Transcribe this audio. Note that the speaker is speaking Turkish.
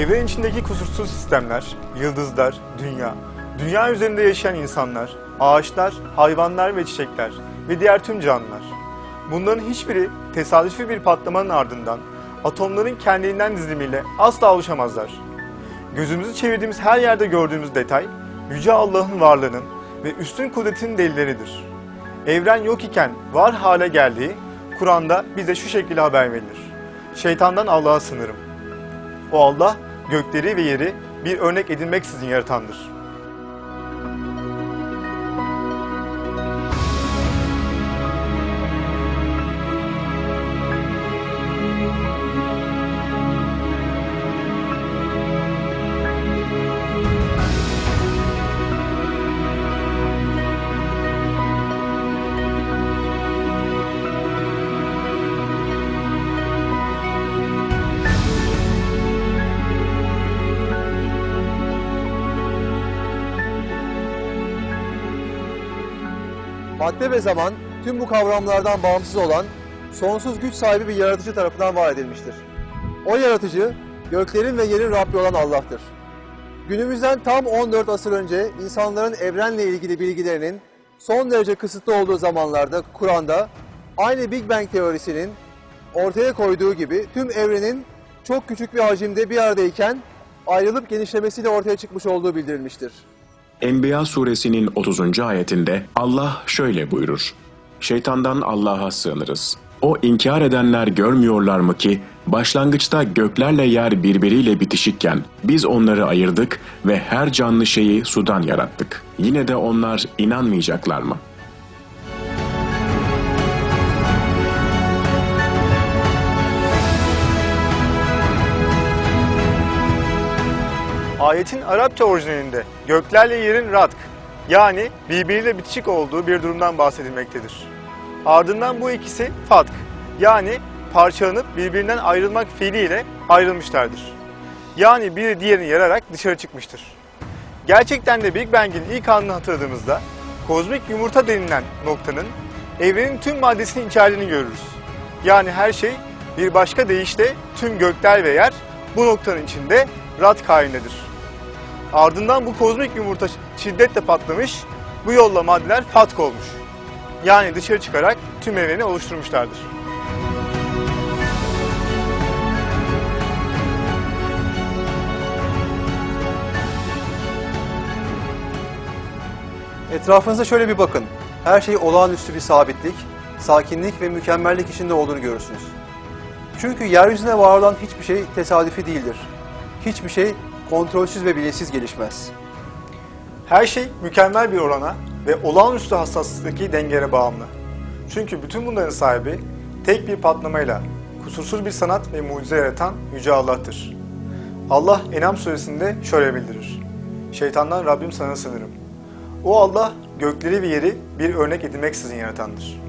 Evren içindeki kusursuz sistemler, yıldızlar, dünya, dünya üzerinde yaşayan insanlar, ağaçlar, hayvanlar ve çiçekler ve diğer tüm canlılar. Bunların hiçbiri tesadüfi bir patlamanın ardından atomların kendiliğinden dizilimiyle asla oluşamazlar. Gözümüzü çevirdiğimiz her yerde gördüğümüz detay, Yüce Allah'ın varlığının ve üstün kudretinin delilleridir. Evren yok iken var hale geldiği, Kur'an'da bize şu şekilde haber verilir. Şeytandan Allah'a sınırım. O Allah gökleri ve yeri bir örnek edinmeksizin yaratandır. Madde ve zaman tüm bu kavramlardan bağımsız olan sonsuz güç sahibi bir yaratıcı tarafından var edilmiştir. O yaratıcı göklerin ve yerin Rabbi olan Allah'tır. Günümüzden tam 14 asır önce insanların evrenle ilgili bilgilerinin son derece kısıtlı olduğu zamanlarda Kur'an'da aynı Big Bang teorisinin ortaya koyduğu gibi tüm evrenin çok küçük bir hacimde bir aradayken ayrılıp genişlemesiyle ortaya çıkmış olduğu bildirilmiştir. Enbiya suresinin 30. ayetinde Allah şöyle buyurur. Şeytandan Allah'a sığınırız. O inkar edenler görmüyorlar mı ki başlangıçta göklerle yer birbiriyle bitişikken biz onları ayırdık ve her canlı şeyi sudan yarattık. Yine de onlar inanmayacaklar mı? Ayetin Arapça orijinalinde göklerle yerin ratk yani birbiriyle bitişik olduğu bir durumdan bahsedilmektedir. Ardından bu ikisi fatk yani parçalanıp birbirinden ayrılmak fiiliyle ayrılmışlardır. Yani biri diğerini yararak dışarı çıkmıştır. Gerçekten de Big Bang'in ilk anını hatırladığımızda kozmik yumurta denilen noktanın evrenin tüm maddesini içerdiğini görürüz. Yani her şey bir başka deyişle tüm gökler ve yer bu noktanın içinde rat halindedir. Ardından bu kozmik yumurta şiddetle patlamış, bu yolla maddeler fatk olmuş. Yani dışarı çıkarak tüm evreni oluşturmuşlardır. Etrafınıza şöyle bir bakın. Her şey olağanüstü bir sabitlik, sakinlik ve mükemmellik içinde olduğunu görürsünüz. Çünkü yeryüzünde var olan hiçbir şey tesadüfi değildir. Hiçbir şey kontrolsüz ve bilinçsiz gelişmez. Her şey mükemmel bir orana ve olağanüstü hassaslıktaki dengeye bağımlı. Çünkü bütün bunların sahibi tek bir patlamayla kusursuz bir sanat ve mucize yaratan Yüce Allah'tır. Allah Enam suresinde şöyle bildirir. Şeytandan Rabbim sana sınırım. O Allah gökleri ve yeri bir örnek edinmeksizin yaratandır.